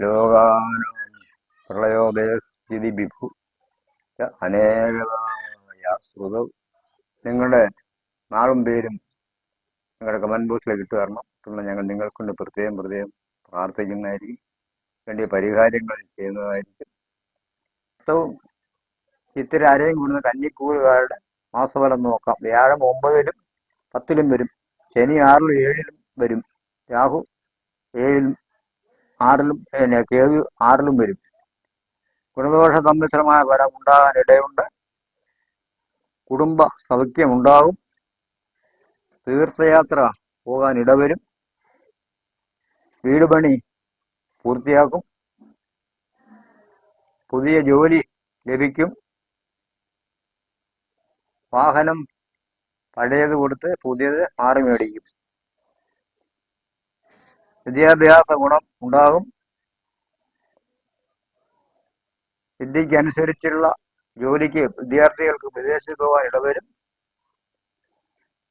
ലോകാനാം പ്രളയോദയസ്ഥിതി വിഭു അനേകമായ ശ്രുതൗ. നിങ്ങളുടെ നാളും പേരും നിങ്ങളുടെ കമന്റ് ബോക്സിൽ ഇട്ട് തരണം. തുടർന്ന് ഞങ്ങൾ നിങ്ങൾക്കൊണ്ട് പ്രത്യേകം പ്രത്യേകം പ്രാർത്ഥിക്കുന്നതായിരിക്കും. വേണ്ടിയ പരിഹാരങ്ങൾ ചെയ്യുന്നതായിരിക്കും. ചിത്തിര അരയും കൂടുന്ന കന്നിക്കൂറുകാരുടെ മാസഫലം നോക്കാം. വ്യാഴം ഒമ്പതിലും പത്തിലും വരും. ശനി ആറിലും ഏഴിലും വരും. രാഹു ഏഴിലും ആറിലും പിന്നെ കേതു ആറിലും വരും. ഗുണദോഷ സമ്മിശ്രമായ ഫലം ഉണ്ടാകാൻ ഇടയുണ്ട്. കുടുംബ സൗഖ്യമുണ്ടാകും തീർത്ഥയാത്ര പോകാൻ ഇടവരും. വീട് പണി പൂർത്തിയാക്കും. പുതിയ ജോലി ലഭിക്കും. വാഹനം പഴയത് കൊടുത്ത് പുതിയത് മാറി മേടിക്കും. വിദ്യാഭ്യാസ ഗുണം ഉണ്ടാകും. വിദ്യയ്ക്കനുസരിച്ചുള്ള ജോലിക്ക് വിദ്യാർത്ഥികൾക്ക് പോകാൻ ഇടവരും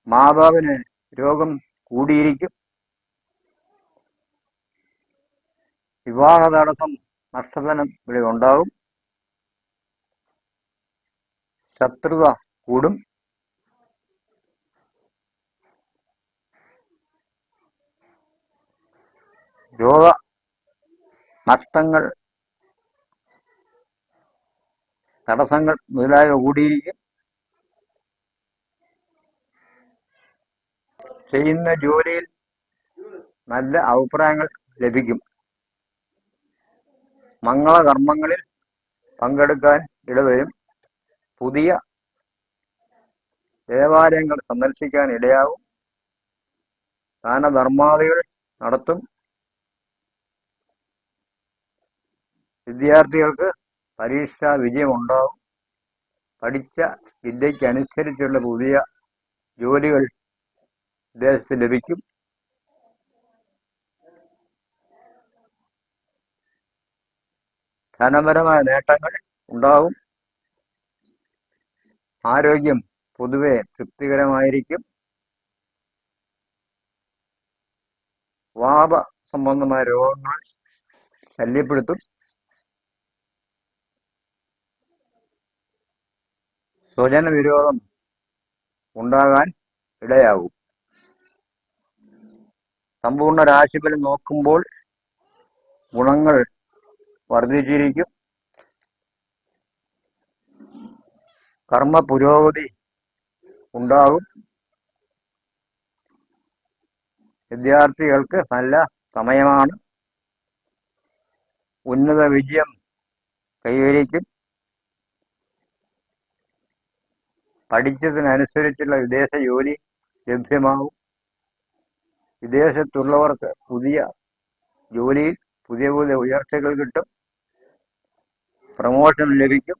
മാതാവിന് രോഗം കൂടിയിരിക്കും. വിവാഹ തടസ്സം നഷ്ടധനം ഇവിടെ ഉണ്ടാകും. ശത്രുത കൂടും. രോഗ നഷ്ടങ്ങൾ തടസ്സങ്ങൾ മുതലായവ കൂടിയിരിക്കും. ചെയ്യുന്ന ജോലിയിൽ നല്ല അഭിപ്രായങ്ങൾ ലഭിക്കും. മംഗളകർമ്മങ്ങളിൽ പങ്കെടുക്കാൻ ഇടവരും. പുതിയ ദേവാലയങ്ങൾ സന്ദർശിക്കാൻ ഇടയാവും ദാനധർമാദികൾ നടത്തും. വിദ്യാർത്ഥികൾക്ക് പരീക്ഷാ വിജയമുണ്ടാകും പഠിച്ച വിദ്യയ്ക്കനുസരിച്ചുള്ള പുതിയ ജോലികൾ ദേശത്ത് ലഭിക്കും. ധനപരമായ നേട്ടങ്ങൾ ഉണ്ടാകും ആരോഗ്യം പൊതുവെ തൃപ്തികരമായിരിക്കും. വാദ സംബന്ധമായ രോഗങ്ങൾ ശല്യപ്പെടുത്തും. സ്വജന വിരോധം ഉണ്ടാകാൻ ഇടയാകും. സമ്പൂർണ രാശിഫലം നോക്കുമ്പോൾ ഗുണങ്ങൾ വർദ്ധിച്ചിരിക്കും. കർമ്മ പുരോഗതി ഉണ്ടാകും. വിദ്യാർത്ഥികൾക്ക് നല്ല സമയമാണ്. ഉന്നത വിജയം കൈവരിക്കും. പഠിച്ചതിനനുസരിച്ചുള്ള വിദേശ ജോലി ലഭ്യമാവും. വിദേശത്തുള്ളവർക്ക് പുതിയ ജോലിയിൽ പുതിയ പുതിയ ഉയർച്ചകൾ കിട്ടും. പ്രമോഷൻ ലഭിക്കും.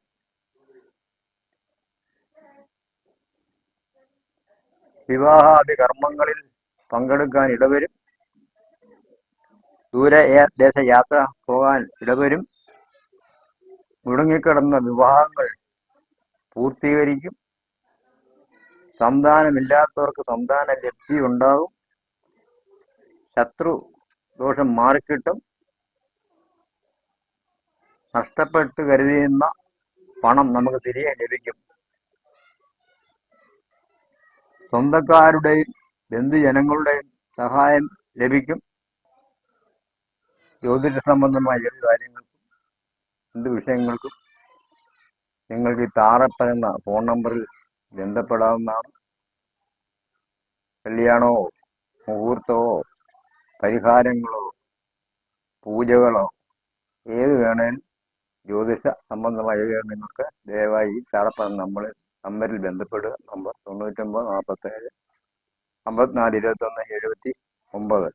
വിവാഹാദി കർമ്മങ്ങളിൽ പങ്കെടുക്കാൻ ഇടവരും. ദൂരെ ദേശ യാത്ര പോകാൻ ഇടവരും. മുടങ്ങിക്കിടന്ന വിവാഹങ്ങൾ പൂർത്തീകരിക്കും. സന്താനമില്ലാത്തവർക്ക് സന്താന ലബ്ധി ഉണ്ടാകും ശത്രു ദോഷം മാറിക്കിട്ടും. നഷ്ടപ്പെട്ട് കരുതിയുന്ന പണം നമുക്ക് തിരികെ ലഭിക്കും. സ്വന്തക്കാരുടെയും ബന്ധുജനങ്ങളുടെയും സഹായം ലഭിക്കും. ജ്യോതിഷ സംബന്ധമായ ഏത് കാര്യങ്ങൾക്കും എന്ത് വിഷയങ്ങൾക്കും നിങ്ങൾക്ക് ഈ താറപ്പനെന്ന ഫോൺ നമ്പറിൽ ബന്ധപ്പെടാവുന്നതാണ് കല്യാണമോ മുഹൂർത്തമോ പരിഹാരങ്ങളോ പൂജകളോ ഏത് വേണേലും ജ്യോതിഷ സംബന്ധമായ നിങ്ങൾക്ക് ദയവായി താറപ്പൻ നമ്മൾ നമ്പറിൽ ബന്ധപ്പെടുക. നമ്പർ തൊണ്ണൂറ്റൊമ്പത് നാൽപ്പത്തേഴ് അമ്പത്തിനാല് ഇരുപത്തൊന്ന് എഴുപത്തി ഒമ്പത്.